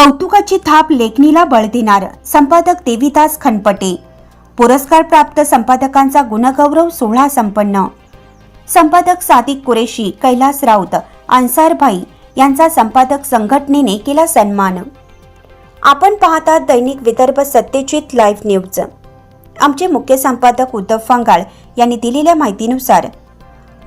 कौतुकाची थाप लेखणीला बळ देणार संपादक देविदास खनपटे. पुरस्कार प्राप्त संपादकांचा गुणगौरव सोहळा संपन्न. संपादक सादिक कुरेशी कैलास राऊत अन्सारभाई यांचा संपादक संघटनेने केला सन्मान. आपण पाहतात दैनिक विदर्भ सत्यजित लाईव्ह न्यूज. आमचे मुख्य संपादक उद्धव फंगाळ यांनी दिलेल्या माहितीनुसार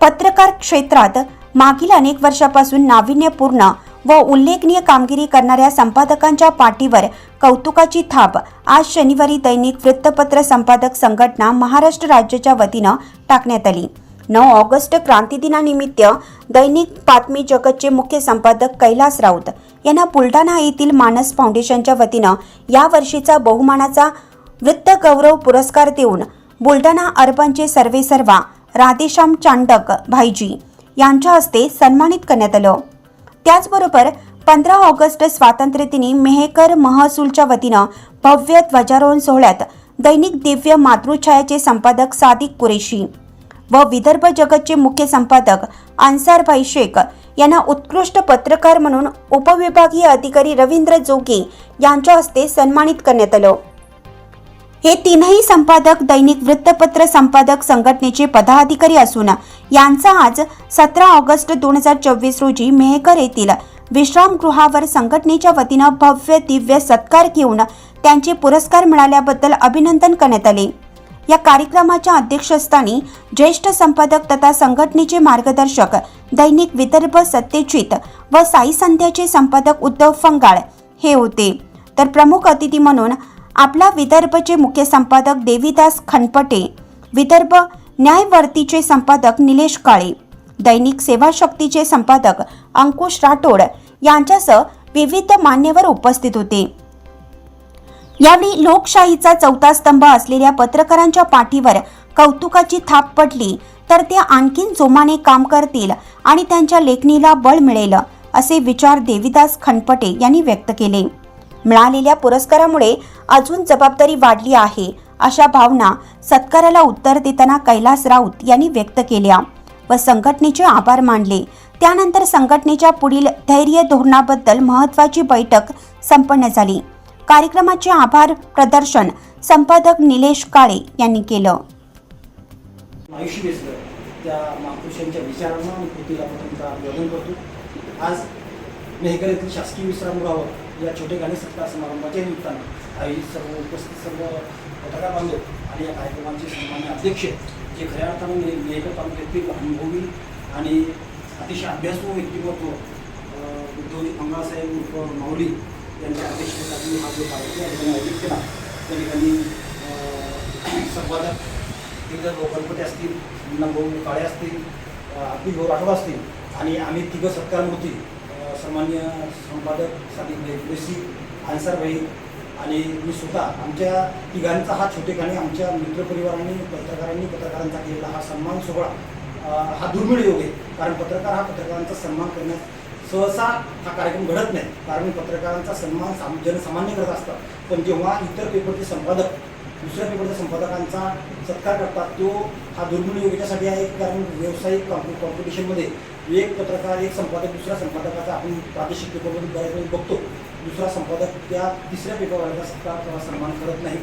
पत्रकार क्षेत्रात मागील अनेक वर्षापासून नाविन्यपूर्ण व उल्लेखनीय कामगिरी करणाऱ्या संपादकांच्या पाठीवर कौतुकाची थाप. आज शनिवारी दैनिक वृत्तपत्र संपादक संघटना महाराष्ट्र राज्याच्या वतीनं टाकण्यात आली. नऊ ऑगस्ट क्रांतिदिनानिमित्त दैनिक बातमी जगतचे मुख्य संपादक कैलास राऊत यांना बुलढाणा येथील मानस फाउंडेशनच्या वतीनं या वर्षीचा बहुमानाचा वृत्त गौरव पुरस्कार देऊन बुलढाणा अर्बनचे सर्वेसर्वा राधेश्याम चांडक भाईजी यांच्या हस्ते सन्मानित करण्यात आलं. त्याचबरोबर पंधरा ऑगस्ट स्वातंत्र्यदिनी मेहकर महसूलच्या वतीनं भव्य ध्वजारोहण सोहळ्यात दैनिक दिव्य मातृछायाचे संपादक सादिक कुरेशी व विदर्भ जगतचे मुख्य संपादक अन्सारभाई शेख यांना उत्कृष्ट पत्रकार म्हणून उपविभागीय अधिकारी रवींद्र जोगी यांच्या हस्ते सन्मानित करण्यात आलं. हे तीनही संपादक दैनिक वृत्तपत्र संपादक संघटनेचे पदाधिकारी असून यांचा आज सतरा ऑगस्ट दोन हजार चोवीस रोजी मेहकर येथील विश्रामगृहावर संघटनेच्या वतीनं भव्य दिव्य सत्कार घेऊन त्यांचे पुरस्कार मिळाल्याबद्दल अभिनंदन करण्यात आले. या कार्यक्रमाच्या अध्यक्षस्थानी ज्येष्ठ संपादक तथा संघटनेचे मार्गदर्शक दैनिक विदर्भ सत्यजित व साई संध्याचे संपादक उद्धव फंगाळ हे होते. तर प्रमुख अतिथी म्हणून आपला विदर्भचे मुख्य संपादक देवीदास खनपटे विदर्भ न्यायवर्तीचे संपादक निलेश काळे दैनिक सेवा शक्तीचे संपादक अंकुश राठोड यांच्यासह विविध मान्यवर उपस्थित होते. यावेळी लोकशाहीचा चौथा स्तंभ असलेल्या पत्रकारांच्या पाठीवर कौतुकाची थाप पडली तर ते आणखीन जोमाने काम करतील आणि त्यांच्या लेखणीला बळ मिळेल असे विचार देवीदास खनपटे यांनी व्यक्त केले. मिळालेल्या पुरस्कारामुळे अजून जबाबदारी वाढली आहे अशा भावना सत्काराला उत्तर देताना कैलास राऊत यांनी व्यक्त केल्या व संघटनेचे आभार मानले. त्यानंतर संघटनेच्या पुढील धैर्य धोरणाबद्दल महत्वाची बैठक संपन्न झाली. कार्यक्रमाचे आभार प्रदर्शन संपादक निलेश काळे यांनी केलं. त्या महापुरुषांच्या विचारांना कृतीला आपण करतो. आज मेहकर शासकीय विश्रामगृहावर या छोटे गाणे सत्कार समारंभाच्या निमित्तानं आई सर्व उपस्थित सर्व पत्रकार बांधव आणि या कार्यक्रमाचे सन्मान्य अध्यक्ष जे खऱ्या अर्थानं मेहकर तालुक्यातील अनुभवी आणि अतिशय अभ्यासू व्यक्तिमत्व अं, मंगळासाहेब उर्फ माऊली यांच्या अध्यक्षतेखाली हा जो कार्यक्रम या त्यांनी आयोजित केला त्या ठिकाणी संपादक संवादक तिकडे गणपती असतील भाऊ काळे असतील आपली भाऊ राठोड असतील आणि आम्ही तिघं सत्कारमूर्ती सन्मान्य संपादक सादिक कुरेशी अन्सारभाई आणि मी स्वतः आमच्या तिघांचा हा छोटेखानी आमच्या मित्रपरिवारांनी पत्रकारांनी पत्रकारांचा केलेला हा सन्मान सोहळा हा दुर्मिळ योग आहे. कारण पत्रकार हा पत्रकारांचा सन्मान करण्यात सहसा हा कार्यक्रम घडत नाही. कारण पत्रकारांचा सन्मान साम जनसामान्य करत असतात. पण जेव्हा इतर पेपरचे संपादक दुसऱ्या पेपरच्या संपादकांचा सत्कार करतात तो हा दुर्मिळ योग याच्यासाठी आहे. कारण व्यावसायिक कॉम्प कॉम्पिटिशनमध्ये एक पत्रकार एक संपादक दुसऱ्या संपादकाचा आपण प्रादेशिक पेपरमध्ये बऱ्याच वेळी बघतो. दुसरा संपादक त्या तिसऱ्या पेपरवाल्याचा सत्कार किंवा सन्मान करत नाही.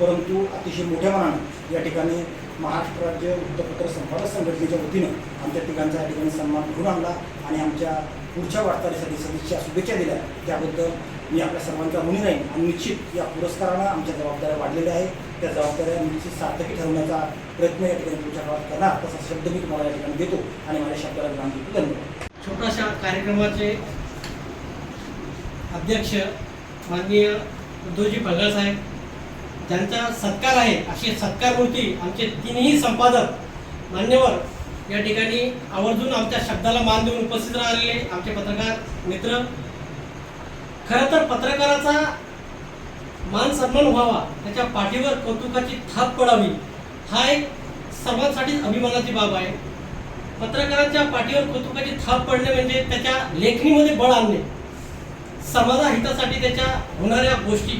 परंतु अतिशय मोठ्या मनानं या ठिकाणी महाराष्ट्र राज्य वृत्तपत्र संपादक संघटनेच्या वतीनं आमच्या ठिकाणचा या ठिकाणी सन्मान घडून आणला आणि आमच्या पुढच्या वाटचालीसाठी सदिच्छा शुभेच्छा दिल्या. त्याबद्दल मी आपल्या सर्वांचा ऋणी राहीन आणि निश्चित या पुरस्कारानं आमच्या जबाबदाऱ्या वाढलेल्या आहेत. त्या जबाबदाऱ्या निश्चित सार्थकी ठरवण्याचा प्रयत्न या ठिकाणी तुमच्या गावात करा. तसा शब्द मी तुम्हाला या ठिकाणी देतो आणि माझ्या शब्दाला ग्राम देतो. धन्यवाद. छोट्याशा कार्यक्रमाचे अध्यक्ष माननीय उद्धवजी पगार साहेब ज्यांचा सत्कार आहे अशी सत्कारमूर्ती आमचे तिन्ही संपादक मान्यवर या ठिकाणी आवर्जून आमच्या शब्दाला मान देऊन उपस्थित राहिलेले आमचे पत्रकार मित्र. खरं तर पत्रकाराचा मान सन्मान व्हावा त्याच्या पाठीवर कौतुकाची थाप पडावी. हा एक सर्वांसाठी अभिमानाची बाब आहे. पत्रकारांच्या पाठीवर कौतुकाची थाप पडणे म्हणजे त्याच्या लेखणीमध्ये बळ आणणे. समाजाहितासाठी त्याच्या होणाऱ्या गोष्टी.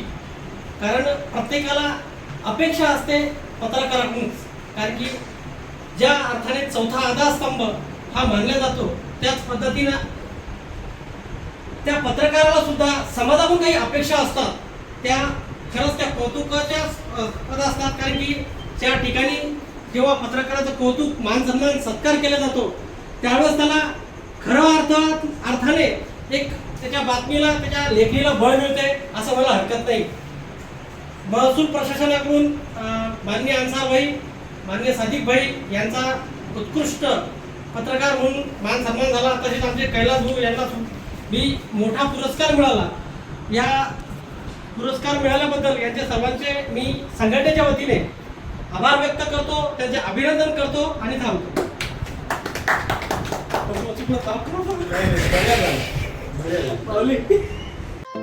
कारण प्रत्येकाला अपेक्षा असते पत्रकाराकडून. कारण की ज्या अर्थाने चौथा आधारस्तंभ हा मानला जातो त्याच पद्धतीनं त्या पत्रकाराला सुद्धा समाजाकडून काही अपेक्षा असतात. त्या खरंच त्या कौतुकाच्या पद असतात कारण की त्या ठिकाणी जेव्हा पत्रकाराचं कौतुक मान सन्मान सत्कार केला जातो त्यावेळेस त्याला खरं अर्थ अर्थाने एक त्याच्या बातमीला त्याच्या लेखणीला बळ मिळते असं मला हरकत नाही. महसूल प्रशासनाकडून माननीय अन्सार भाई माननीय सादिक भाई यांचा उत्कृष्ट पत्रकार म्हणून मान सन्मान झाला. तसेच आमचे कैलास भाऊ यांना मी मोठा पुरस्कार मिळाला. या पुरस्कार मिळाल्याबद्दल यांच्या सर्वांचे मी संघटनेच्या वतीने आभार व्यक्त करतो त्यांचे अभिनंदन करतो आणि थांबतो.